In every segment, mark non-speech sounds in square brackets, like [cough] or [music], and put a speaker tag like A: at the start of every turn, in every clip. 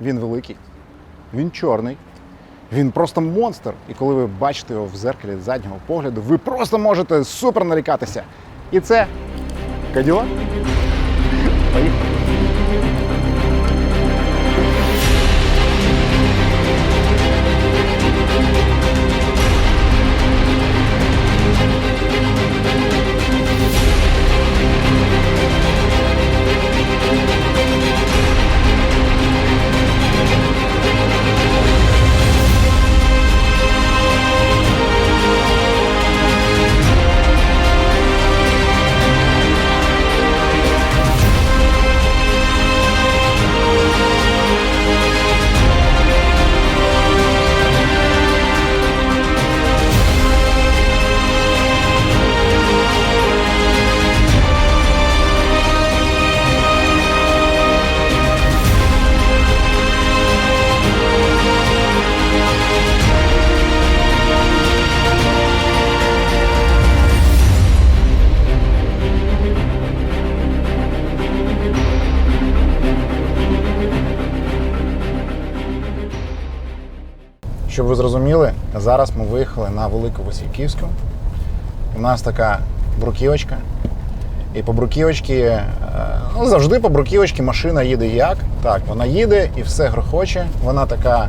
A: Він великий, він чорний, він просто монстр. І коли ви бачите його в зеркалі заднього погляду, ви просто можете супер нарікатися. І це Каділа. Поїхали. Велику Васильківську. У нас така бруківочка. І по бруківочці, е, ну завжди по бруківочці машина їде як? Так, вона їде і все грохоче. Вона така.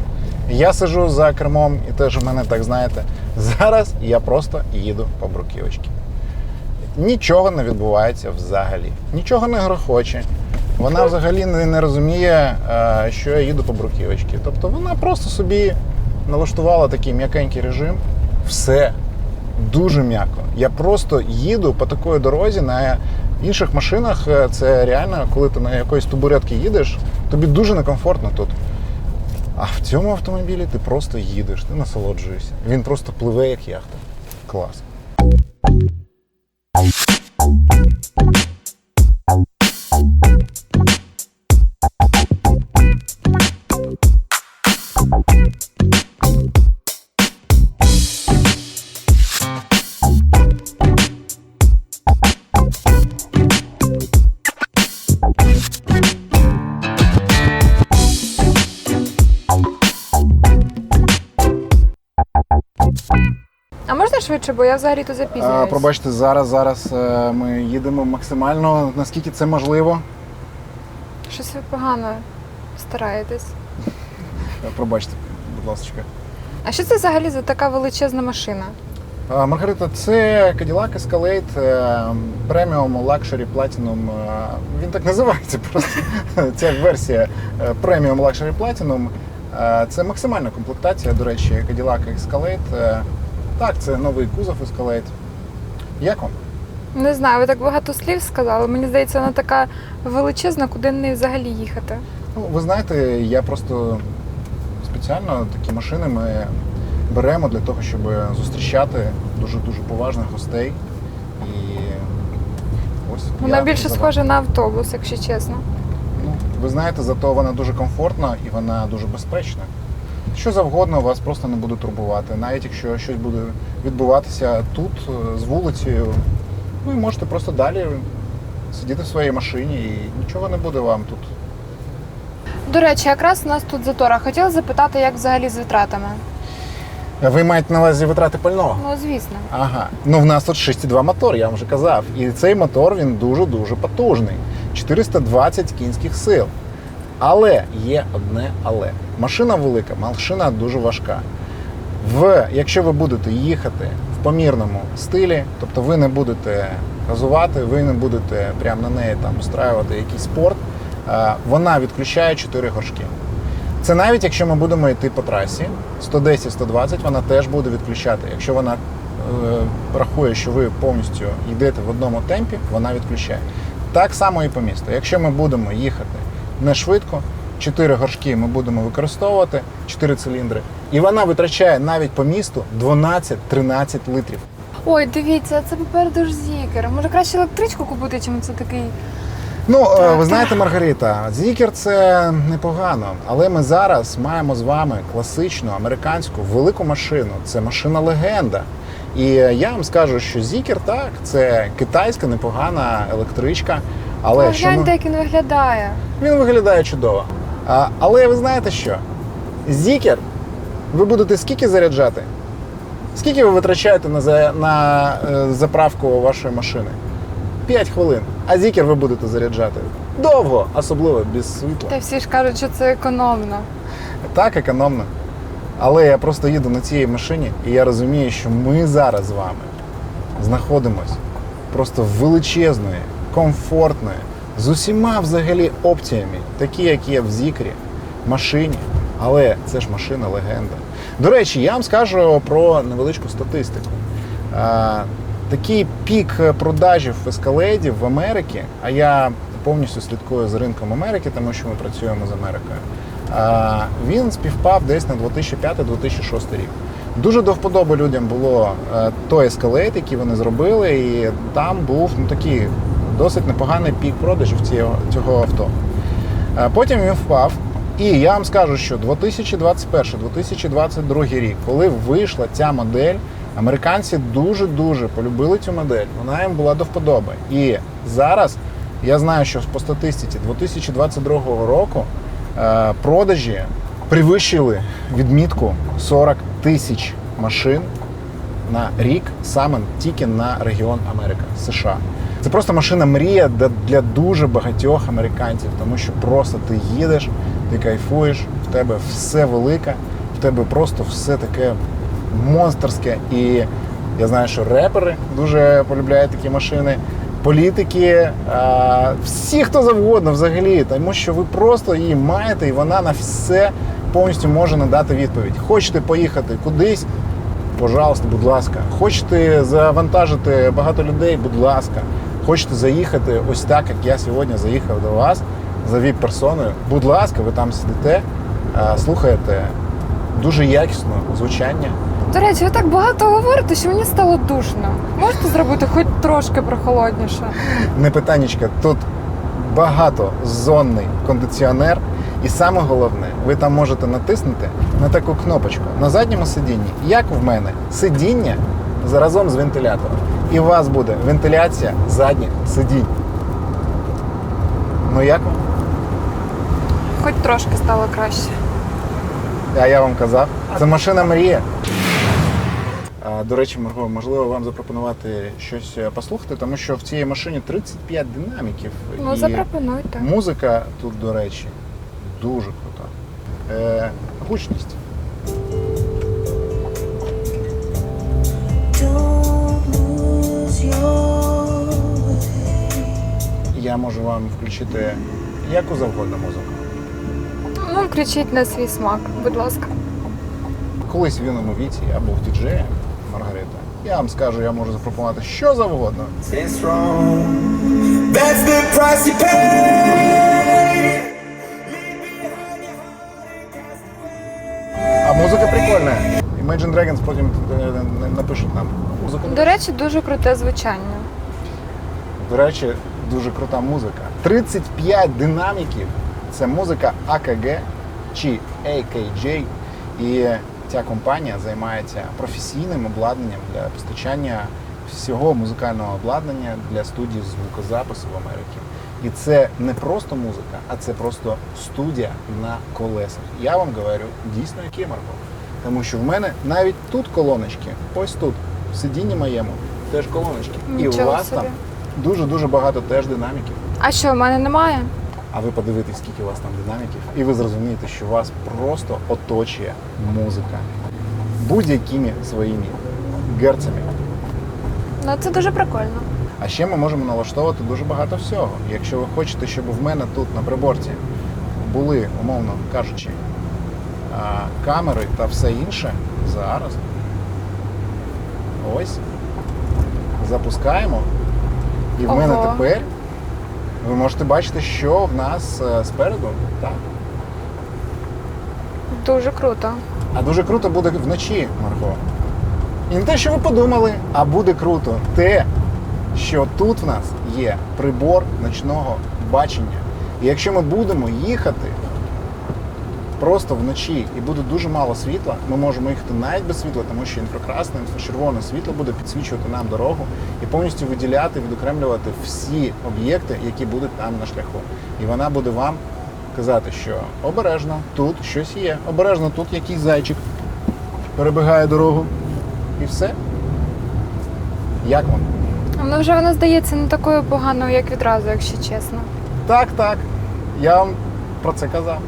A: Я сижу за кермом і теж у мене так знаєте. Зараз я просто їду по бруківочці. Нічого не відбувається взагалі. Нічого не грохоче. Вона взагалі не, не розуміє, е, що я їду по бруківочці. Тобто вона просто собі налаштувала такий м'якенький режим. Все дуже м'яко. Я просто їду по такої дорозі на інших машинах. е, Це реально, коли ти на якоїсь табуретки їдеш, тобі дуже некомфортно тут. А в цьому автомобілі ти просто їдеш, ти насолоджуєшся. Він просто пливе як яхта. Клас.
B: Швидше, бо я взагалі
A: А,
B: запізнююсь.
A: пробачте, зараз, зараз е, ми їдемо максимально, наскільки це можливо.
B: Щось ви погано стараєтесь.
A: Е, Пробачте, будь ласка.
B: А що це взагалі за така величезна машина?
A: А, Маргарита, це Cadillac Escalade е, Premium Luxury Platinum. е, Він так називається просто. [laughs] Ця версія е, Premium Luxury Platinum. Е, Це максимальна комплектація, до речі, Cadillac Escalade. Е, Так, це новий кузов Escalade. Як вам?
B: Не знаю, ви так багато слів сказали. Мені здається, вона така величезна, куди не взагалі їхати.
A: Ну, ви знаєте, я просто спеціально такі машини ми беремо для того, щоб зустрічати дуже-дуже поважних гостей. І ось
B: Вона
A: я
B: більше схожа на автобус, якщо чесно.
A: Ну, ви знаєте, зато вона дуже комфортна і вона дуже безпечна. Що завгодно вас просто не буде турбувати. Навіть якщо щось буде відбуватися тут, е, з вулицею, ви можете просто далі сидіти в своїй машині і нічого не буде вам тут.
B: До речі, якраз у нас тут затора. Хотіла запитати, як взагалі з витратами.
A: Ви маєте на увазі витрати пального?
B: Ну, звісно.
A: Ага. Ну в нас тут 6,2 мотор, я вам вже казав. І цей мотор він дуже-дуже потужний. 420 кінських сил. Але є одне але. Машина велика, машина дуже важка. В, якщо ви будете їхати в помірному стилі, тобто ви не будете газувати, ви не будете прямо на неї там устраювати якийсь спорт, е, вона відключає 4 горшки. Це навіть якщо ми будемо йти по трасі 110-120, вона теж буде відключати. Якщо вона е, рахує, що ви повністю йдете в одному темпі, вона відключає. Так само і по місту. Якщо ми будемо їхати не швидко, 4 горшки ми будемо використовувати, 4 циліндри, і вона витрачає навіть по місту 12-13 литрів.
B: Ой, дивіться, це попереду ж зікер. Може краще електричку купити, чим це такий.
A: Ну, е,
B: Так.
A: ви знаєте, Маргарита, Зікер це непогано, але ми зараз маємо з вами класичну американську велику машину. Це машина легенда. І я вам скажу, що Зікер так, це китайська непогана електричка. Але
B: Але
A: що ми-
B: як він виглядає.
A: він виглядає чудово. А, але ви знаєте що? Зікер ви будете скільки заряджати? Скільки ви витрачаєте на, за- на е, заправку вашої машини? 5 хвилин. А зікер ви будете заряджати довго, особливо без світла.
B: Та всі ж кажуть, що це економно.
A: Так, економно. Але я просто їду на цій машині, і я розумію, що ми зараз з вами знаходимось просто величезної, комфортної, з усіма взагалі опціями, такі, як є в Зікрі, машині. Але це ж машина легенда. До речі, я вам скажу про невеличку статистику. Такий пік продажів ескалейдів в Америці, а я повністю слідкую за ринком Америки, тому що ми працюємо з Америкою. Він співпав десь на 2005-2006 рік. Дуже до вподоби людям було е, той ескалейт, який вони зробили, і там був ну, такий досить непоганий пік продажів цього, цього авто. Е, Потім він впав. І я вам скажу, що 2021-2022 рік, коли вийшла ця модель, американці дуже-дуже полюбили цю модель. Вона їм була до вподоби. І зараз я знаю, що по статистиці 2022 року продажі перевищили відмітку 40 тисяч машин на рік саме тільки на регіон Америка США. Це просто машина мрія для дуже багатьох американців, тому що просто ти їдеш, ти кайфуєш, в тебе все велике, в тебе просто все таке монстерське. І я знаю, що репери дуже полюбляють такі машини, політики, всі, хто завгодно взагалі, тому що ви просто її маєте, і вона на все повністю може надати відповідь. Хочете поїхати кудись, Пожалуйста, будь ласка. Хочете завантажити багато людей, будь ласка. Хочете заїхати ось так, як я сьогодні заїхав до вас за віп-персоною. Будь ласка, ви там сидите, е, слухаєте дуже якісне звучання.
B: До речі, ви так багато говорите, що мені стало душно. Можете зробити хоч трошки прохолодніше?
A: Не питаннячка, тут багатозонний кондиціонер. І саме головне, ви там можете натиснути на таку кнопочку на задньому сидінні, як в мене, сидіння разом з вентилятором. І у вас буде вентиляція задніх сидінь. Ну як вам?
B: Хоч трошки стало краще.
A: А я вам казав, це машина мрія. До речі, Марго, можливо, вам запропонувати щось е, послухати, тому що в цій машині 35 динаміків.
B: Ну,
A: і
B: запропонуйте.
A: Музика тут, до речі, дуже крута. Е, гучність. Я можу вам включити яку завгодно музику.
B: Ну, кричіть на свій смак, будь ласка.
A: Колись в юному віці я був діджеєм, Маргарита. Я вам скажу, я можу запропонувати що завгодно.
C: That's the price you pay.
A: А музика прикольна. Imagine Dragons потім е, напишуть нам музику.
B: До речі, дуже круте звучання.
A: До речі, дуже крута музика. 35 динаміків. Це музика AKG чи AKJ. І ця компанія займається професійним обладнанням для постачання всього музикального обладнання для студії звукозапису в Америці. І це не просто музика, а це просто студія на колесах. Я вам говорю дійсно які Марко. Тому що в мене навіть тут колоночки, ось тут, в сидінні моєму, теж колоночки. І у вас
B: собі.
A: там дуже-дуже багато теж динаміків.
B: А що, в мене немає?
A: А ви подивитесь, скільки у вас там динаміків, і ви зрозумієте, що вас просто оточує музика будь-якими своїми герцями.
B: Ну, це дуже прикольно.
A: А ще ми можемо налаштовувати дуже багато всього. Якщо ви хочете, щоб в мене тут на приборці були, умовно кажучи, камери та все інше, зараз. Ось. Запускаємо. І в мене
B: Ого.
A: тепер ви можете бачити, що в нас е, спереду. Так.
B: Дуже круто.
A: А дуже круто буде вночі, Марго. І не те, що ви подумали, а буде круто те, що тут в нас є прибор ночного бачення. І якщо ми будемо їхати просто вночі і буде дуже мало світла, ми можемо їхати навіть без світла, тому що інфракрасне, інфрачервоне світло буде підсвічувати нам дорогу і повністю виділяти, відокремлювати всі об'єкти, які будуть там на шляху. І вона буде вам казати, що обережно тут щось є, обережно тут якийсь зайчик перебігає дорогу. І все. Як вам?
B: Ну вже вона здається не такою поганою, як відразу, якщо чесно.
A: Так, так. Я вам про це казав.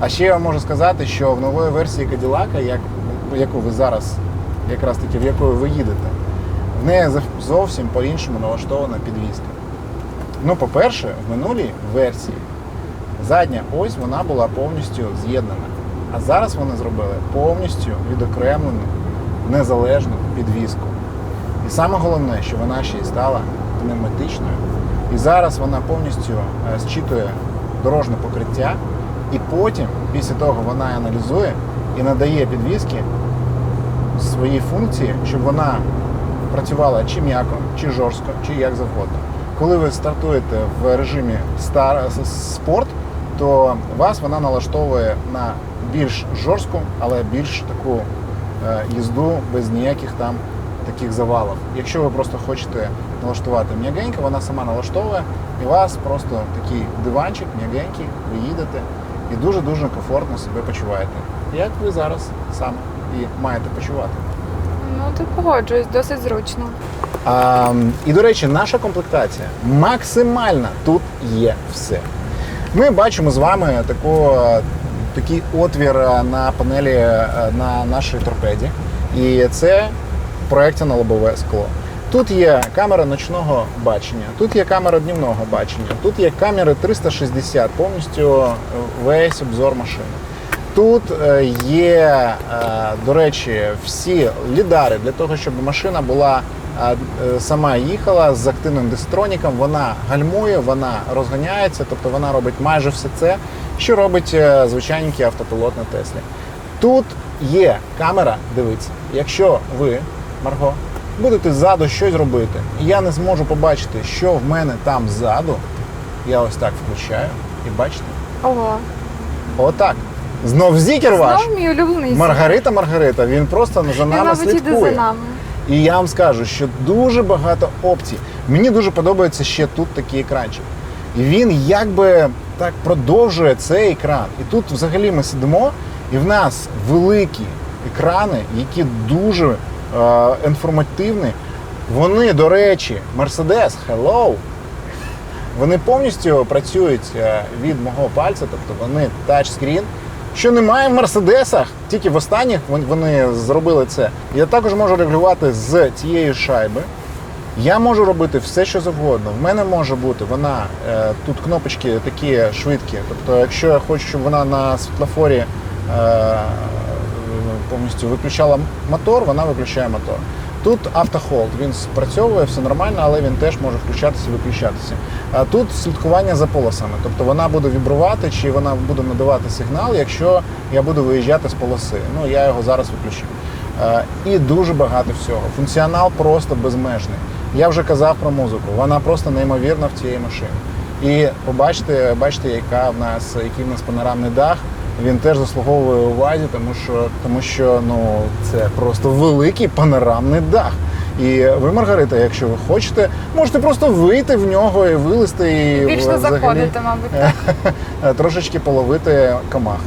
A: А ще я вам можу сказати, що в нової версії Каділака, як, яку ви зараз, якраз таки в якою ви їдете, в неї зовсім по-іншому налаштована підвізка. Ну, по-перше, в минулій версії задня ось вона була повністю з'єднана. А зараз вони зробили повністю відокремлену незалежну підвізку. І саме головне, що вона ще й стала пневматичною. І зараз вона повністю е, зчитує дорожнє покриття, і потім, після того, вона аналізує і надає підвізки свої функції, щоб вона працювала чи м'яко, чи жорстко, чи як завгодно. Коли ви стартуєте в режимі спорт, то вас вона налаштовує на більш жорстку, але більш таку е, їзду без ніяких там таких завалів. Якщо ви просто хочете налаштувати м'ягенько, вона сама налаштовує і вас просто такий диванчик м'ягенький, ви їдете і дуже-дуже комфортно себе почуваєте. Як ви зараз саме і маєте почувати.
B: Ну, тут погоджуюсь, досить зручно.
A: А, і до речі, наша комплектація максимальна. Тут є все. Ми бачимо з вами таку, такий отвір е, на панелі е, на нашій торпеді. І це проекція на лобове скло. Тут є камера ночного бачення, тут є камера днівного бачення, тут є камери 360, повністю е, весь обзор машини. Тут е, є, е, до речі, всі лідари для того, щоб машина була сама їхала з активним дистроніком. Вона гальмує, вона розганяється, тобто вона робить майже все це, що робить звичайненький автопілот на Теслі. Тут є камера, дивіться, якщо ви, Марго, будете ззаду щось робити, і я не зможу побачити, що в мене там ззаду, я ось так включаю і бачите,
B: Ого.
A: отак. Знов зікер ваш.
B: Знову мій улюблений.
A: Маргарита Маргарита, він просто за
B: Він,
A: нами
B: іде
A: слідкує.
B: за нами.
A: І я вам скажу, що дуже багато опцій. Мені дуже подобається ще тут такий екранчик. І він якби так продовжує цей екран. І тут взагалі ми сидимо, і в нас великі екрани, які дуже е, інформативні. Вони, до речі, Mercedes, hello, вони повністю працюють е, від мого пальця, тобто вони тачскрін. Що немає в мерседесах, тільки в останніх вони зробили це. Я також можу регулювати з цієї шайби. Я можу робити все, що завгодно. В мене може бути вона е, тут кнопочки такі швидкі. Тобто, якщо я хочу, щоб вона на світлофорі повністю виключала мотор, вона виключає мотор. Тут автохолд, він спрацьовує, все нормально, але він теж може включатися і виключатися. А тут слідкування за полосами, тобто вона буде вібрувати чи вона буде надавати сигнал, якщо я буду виїжджати з полоси. Ну я його зараз виключу. Е, І дуже багато всього. Функціонал просто безмежний. Я вже казав про музику, вона просто неймовірна в цієї машини. І побачите, бачите, яка в нас, який в нас панорамний дах. Він теж заслуговує увазі, тому що, тому що ну, це просто великий панорамний дах. І ви, Маргарита, якщо ви хочете, можете просто вийти в нього і вилізти і
B: Більш не заходити, мабуть. так. [laughs]
A: трошечки половити комах.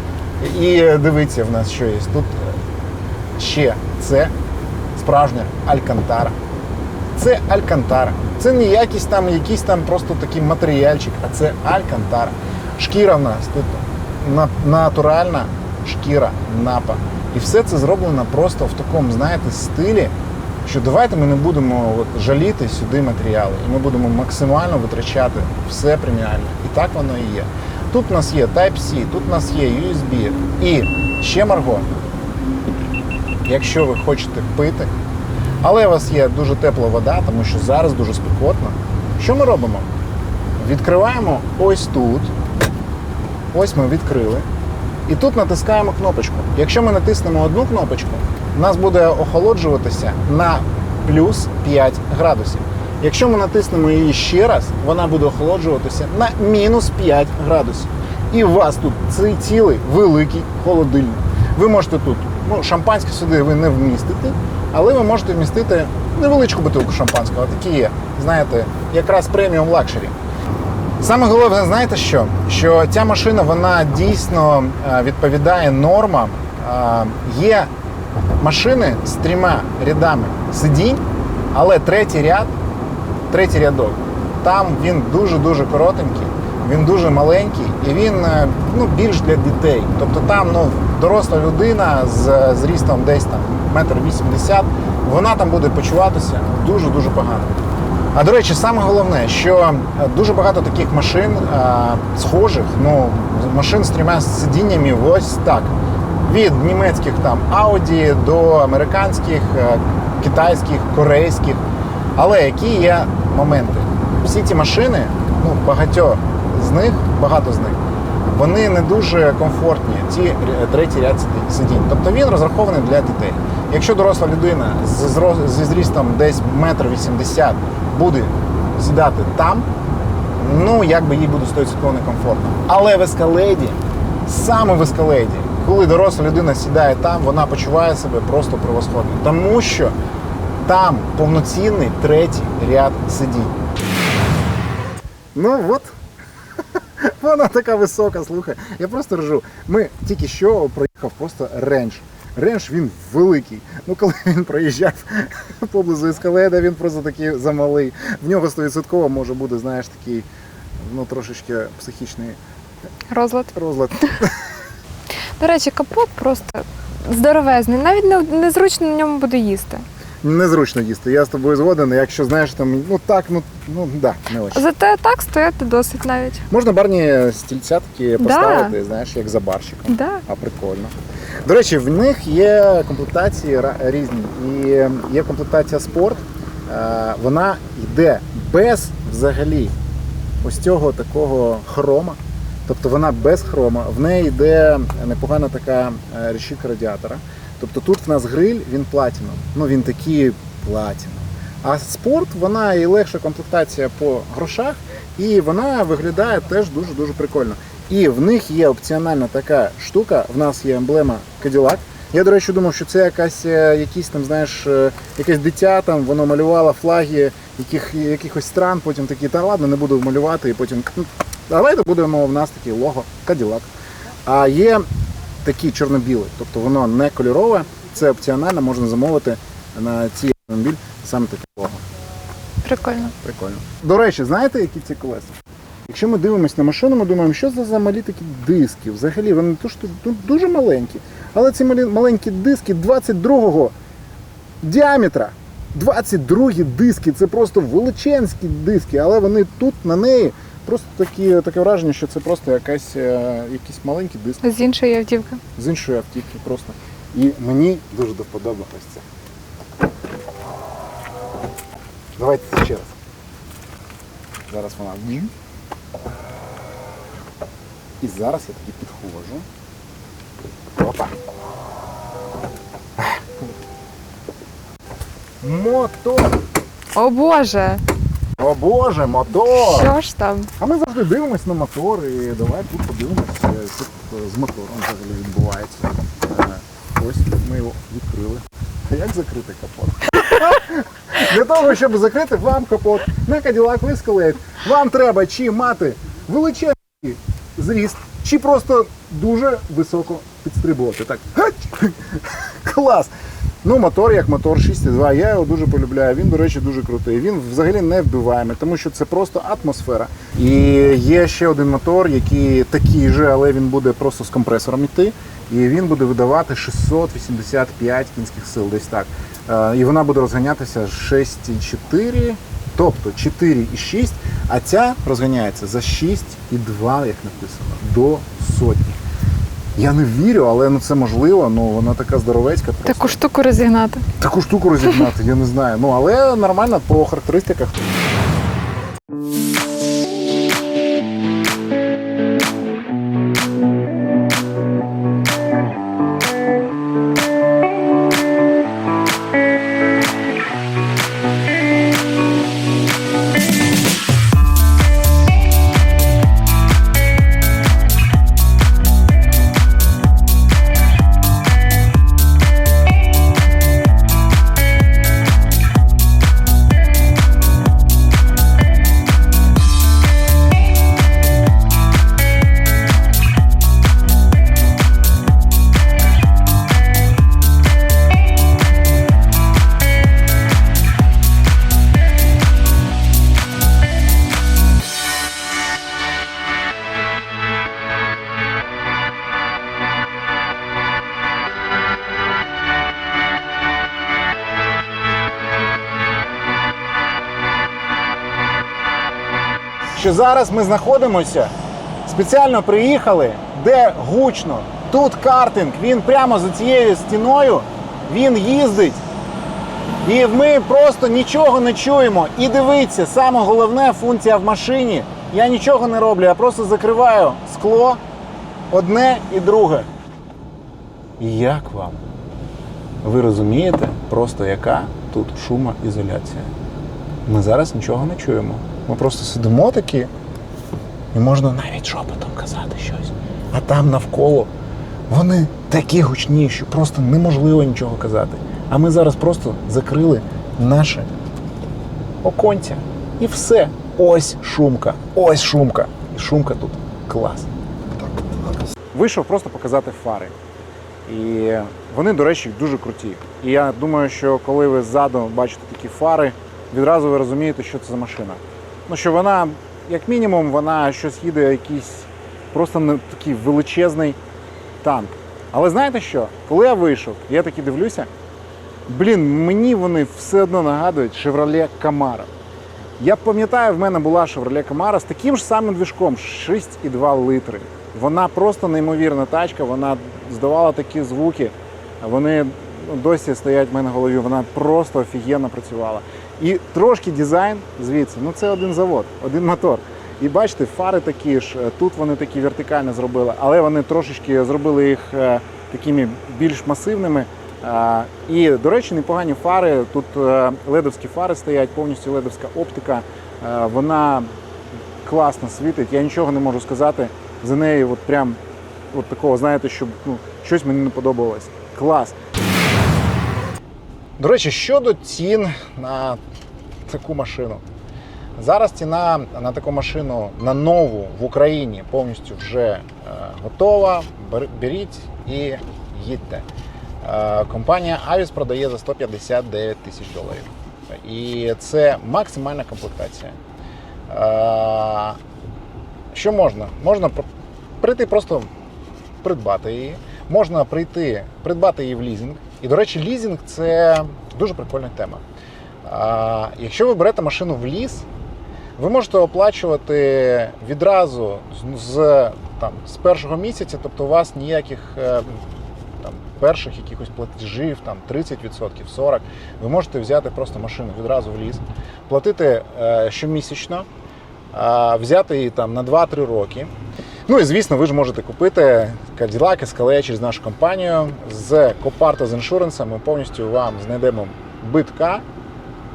A: І дивіться, в нас що є. Тут ще це справжня алькантара. Це алькантара. Це не якийсь там, якийсь там просто такий матеріальчик, а це алькантара. Шкіра в нас тут натуральна шкіра напа. І все це зроблено просто в такому, знаєте, стилі, що давайте ми не будемо от, жаліти сюди матеріали. І ми будемо максимально витрачати все преміальне. І так воно і є. Тут у нас є Type-C, тут у нас є USB. І ще Марго, якщо ви хочете пити, але у вас є дуже тепла вода, тому що зараз дуже спекотно. Що ми робимо? Відкриваємо ось тут. Ось ми відкрили. І тут натискаємо кнопочку. Якщо ми натиснемо одну кнопочку, у нас буде охолоджуватися на плюс 5 градусів. Якщо ми натиснемо її ще раз, вона буде охолоджуватися на мінус 5 градусів. І у вас тут цей цілий великий холодильник. Ви можете тут, ну, шампанське сюди ви не вмістите, але ви можете вмістити невеличку бутилку шампанського, такі є. Знаєте, якраз преміум лакшері. Саме головне, знаєте що? Що ця машина вона дійсно е, відповідає нормам. Е, Є машини з трьома рядами сидінь, але третій ряд, третій рядок, там він дуже-дуже коротенький, він дуже маленький і він е, ну, більш для дітей. Тобто там ну, доросла людина з зрістом десь там метр вісімдесят, вона там буде почуватися дуже-дуже погано. А до речі, саме головне, що е, дуже багато таких машин е, схожих, ну, машин з трьома сидіннями ось так. Від німецьких там Audi до американських, е, китайських, корейських. Але які є моменти? Всі ці машини, ну, багатьох з них, багато з них, вони не дуже комфортні, ці третій ряд сидінь. Тобто він розрахований для дітей. Якщо доросла людина зі зрістом десь метр вісімдесят буде сідати там, ну якби їй буде 100% некомфортно. Але в ескаледі, саме в ескаледі, коли доросла людина сідає там, вона почуває себе просто превосходно. Тому що там повноцінний третій ряд сидінь. Ну от. [laughs] Вона така висока, слухай. Я просто ржу. Ми тільки що проїхав просто рендж. Рендж він великий. Ну коли він проїжджав [laughs] поблизу ескаледа, він просто такий замалий. В нього 100% може бути, знаєш, такий ну трошечки психічний
B: Розлад.
A: розлад.
B: До речі, капот просто здоровезний. Навіть незручно на ньому буде їсти.
A: Незручно їсти. Я з тобою згоден. Якщо знаєш там, ну так, ну ну да, не очень.
B: Зате так стояти досить навіть.
A: Можна барні стільця такі
B: Да.
A: поставити, знаєш, як за барщиком.
B: Да.
A: А прикольно. До речі, в них є комплектації різні. І є комплектація спорт. Е, Вона йде без взагалі ось цього такого хрома. Тобто вона без хрома. В неї йде непогана така е, решітка радіатора. Тобто тут в нас гриль, він платіном. Ну він такий платіном. А спорт, вона і легша комплектація по грошах, і вона виглядає теж дуже-дуже прикольно. І в них є опціональна така штука. В нас є емблема Cadillac. Я, до речі, думав, що це якась, е, якісь там, знаєш, е, якесь дитя там, воно малювало флаги яких, якихось стран, потім такі, та ладно, не буду малювати, і потім. «Ну, Давайте будемо в нас таке лого Cadillac. А є такі чорно-білі, тобто воно не кольорове, це опціонально, можна замовити на цей автомобіль саме таке лого.
B: Прикольно.
A: Прикольно. До речі, знаєте, які ці колеса? Якщо ми дивимося на машину, ми думаємо, що це за малі такі диски. Взагалі, вони то, що дуже маленькі. Але ці малі, маленькі диски 22-го діаметра. 22 диски, це просто величезні диски, але вони тут на неї просто такі, таке враження, що це просто якась, е, якийсь маленький диск
B: З іншої автівки.
A: з іншої автівки просто. І мені дуже до вподоби ось це. Давайте ще раз. Зараз вона. І зараз я таки підходжу. Опа. Мотор!
B: О Боже!
A: О боже, мотор!
B: Що ж там?
A: А ми завжди дивимося на мотор і давай тут подивимося, що тут е, з мотором взагалі відбувається. Е, Ось ми його відкрили. А як закрити капот? [laughs] Для того, щоб закрити вам капот на Cadillac Escalade, вам треба чи мати величезний зріст, чи просто дуже високо підстрибувати. Так. [laughs] Клас! Ну, мотор як мотор 6.2, я його дуже полюбляю. Він, до речі, дуже крутий. Він взагалі не вбиваємий, тому що це просто атмосфера. І є ще один мотор, який такий же, але він буде просто з компресором йти. І він буде видавати 685 кінських сил, десь так. Е, І вона буде розганятися 6,4, тобто 4,6, а ця розганяється за 6,2, як написано, до сотні. Я не вірю, але ну це можливо. Ну вона така здоровецька. Просто.
B: Таку штуку розігнати.
A: Таку штуку розігнати, я не знаю. Ну але нормально по характеристиках. Що зараз ми знаходимося, спеціально приїхали, де гучно. Тут картинг, він прямо за цією стіною, він їздить. І ми просто нічого не чуємо. І дивіться, саме головне функція в машині. Я нічого не роблю, я просто закриваю скло одне і друге. Як вам? Ви розумієте просто, яка тут шумоізоляція? Ми зараз нічого не чуємо. Ми просто сидимо такі, і можна навіть шепотом казати щось. А там навколо вони такі гучні, що просто неможливо нічого казати. А ми зараз просто закрили наше оконця. І все. Ось шумка. Ось шумка. І шумка тут клас. Вийшов просто показати фари. І вони, до речі, дуже круті. І я думаю, що коли ви ззаду бачите такі фари, відразу ви розумієте, що це за машина. Ну що вона, як мінімум, вона щось їде, якийсь просто не такий величезний танк. Але знаєте що? Коли я вийшов, я таки дивлюся, блін, мені вони все одно нагадують Chevrolet Camaro. Я пам'ятаю, в мене була Chevrolet Camaro з таким ж самим движком 6,2 литри. Вона просто неймовірна тачка, вона здавала такі звуки. Вони досі стоять в мене в голові. Вона просто офігенно працювала. І трошки дизайн звідси, ну це один завод, один мотор. І бачите, фари такі ж, е, тут вони такі вертикально зробили, але вони трошечки зробили їх е, такими більш масивними. І, до речі, непогані фари. Тут е, ледовські фари стоять, повністю ледовська оптика. Вона класно світить. Я нічого не можу сказати. За неї, от прям от такого, знаєте, щоб ну, щось мені не подобалось. Клас. До речі, щодо цін на таку машину. Зараз ціна на таку машину на нову в Україні повністю вже е, готова. Беріть і їдьте. Е, Компанія Avis продає за 159 тисяч доларів. І це максимальна комплектація. Е, Що можна? Можна прийти просто придбати її. Можна прийти, придбати її в лізинг. І, до речі, лізинг це дуже прикольна тема. А, якщо ви берете машину в ліз, ви можете оплачувати відразу з, там, з першого місяця, тобто у вас ніяких е, там, перших якихось платежів, там 30%, 40%. Ви можете взяти просто машину відразу в ліз, платити е, щомісячно, взяти її там на 2-3 роки. Ну і звісно, ви ж можете купити Cadillac Escalade через нашу компанію з Coparta з іншуренсом. Ми повністю вам знайдемо битка,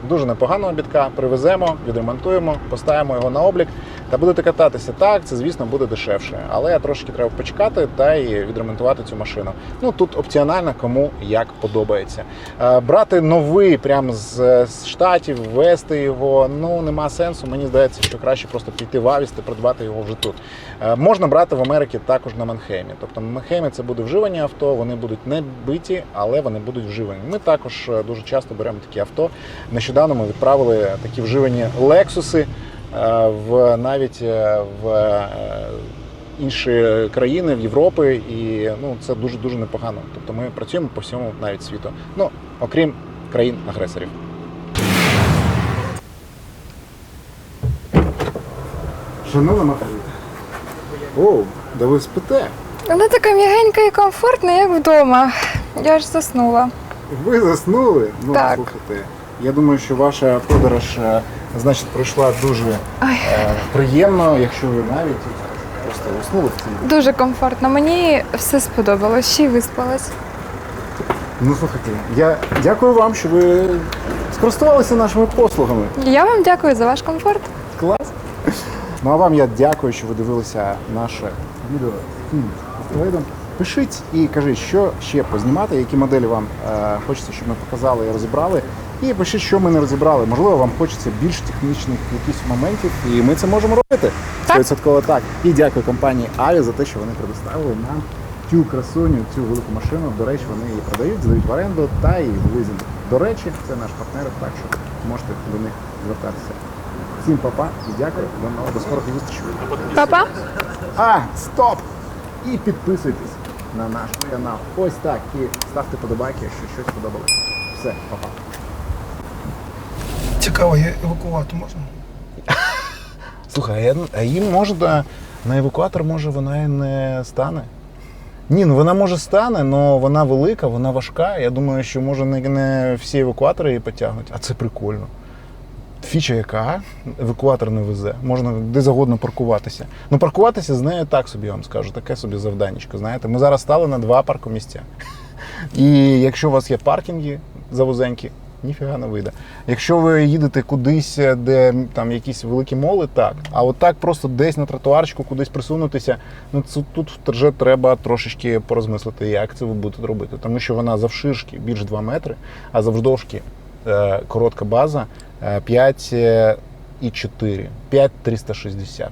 A: дуже непоганого бітка, привеземо, відремонтуємо, поставимо його на облік та будете кататися. Так, це звісно буде дешевше, але трошки треба почекати та і відремонтувати цю машину. Ну тут опціонально, кому як подобається. Е, Брати новий прямо з, штатів, вести його, ну нема сенсу. Мені здається, що краще просто піти в Авіс та придбати його вже тут. Е, Можна брати в Америці також на Манхеймі. Тобто Манхеймі це буде вживані авто, вони будуть не биті, але вони будуть вживані. Ми також е, дуже часто беремо такі авто. Нещодавно ми відправили такі вживані Лексуси в навіть е, в е, інші країни в Європи, і ну це дуже дуже непогано. Тобто ми працюємо по всьому навіть світу. Ну окрім країн-агресорів. Шановна Маргарита. Оу, да ви спите.
B: Вона така м'ягенька і комфортна, як вдома. Я ж заснула.
A: Ви заснули? Ну,
B: Так.
A: слухайте. Я думаю, що ваша подорож, е, значить, пройшла дуже е, приємно, якщо ви навіть просто уснули в цій.
B: Дуже комфортно. Мені все сподобалось, ще й виспалась.
A: Ну слухайте, я дякую вам, що ви скористувалися нашими послугами.
B: Я вам дякую за ваш комфорт.
A: Клас. Ну а вам я дякую, що ви дивилися наше відео з Авторейдом. Пишіть і кажіть, що ще познімати, які моделі вам е, хочеться, щоб ми показали і розібрали. І пишіть, що ми не розібрали. Можливо, вам хочеться більш технічних якихось моментів, і ми це можемо робити. 100% так. І дякую компанії Аві за те, що вони предоставили нам цю красуню, цю велику машину. До речі, вони її продають, здають в оренду та і в лизинг. До речі, це наш партнер, так що можете до них звертатися. Всім папа і дякую. До нового до скорих зустрічей.
B: Папа?
A: А, стоп! І підписуйтесь на наш канал. Ось так. І ставте подобайки, якщо щось сподобалось. Все, папа.
D: Цікаво, є евакувати можна? [laughs]
A: Слухай, а, я- а їм можна на евакуатор, може, вона і не стане. Ні, ну вона може стане, але вона велика, вона важка. Я думаю, що може не, не всі евакуатори її потягнуть, а це прикольно. Фіча яка евакуатор не везе, можна де завгодно паркуватися. Ну, паркуватися з нею так собі я вам скажу, таке собі завданечко. Знаєте, ми зараз стали на два паркомісця. І якщо у вас є паркінги завузенькі, ніфіга не вийде. Якщо ви їдете кудись, де там якісь великі моли, так. А от так просто десь на тротуарчику кудись присунутися, ну це тут вже треба трошечки порозмислити, як це ви будете робити. Тому що вона завширшки більш 2 метри, а завждовжки коротка база е, 5 е, і 4, 5 360.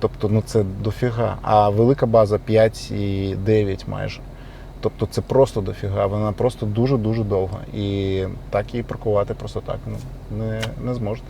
A: Тобто, ну це дофіга. А велика база 5 і 9 майже. Тобто це просто дофіга, вона просто дуже-дуже довга. І так її паркувати просто так ну, не, не зможете.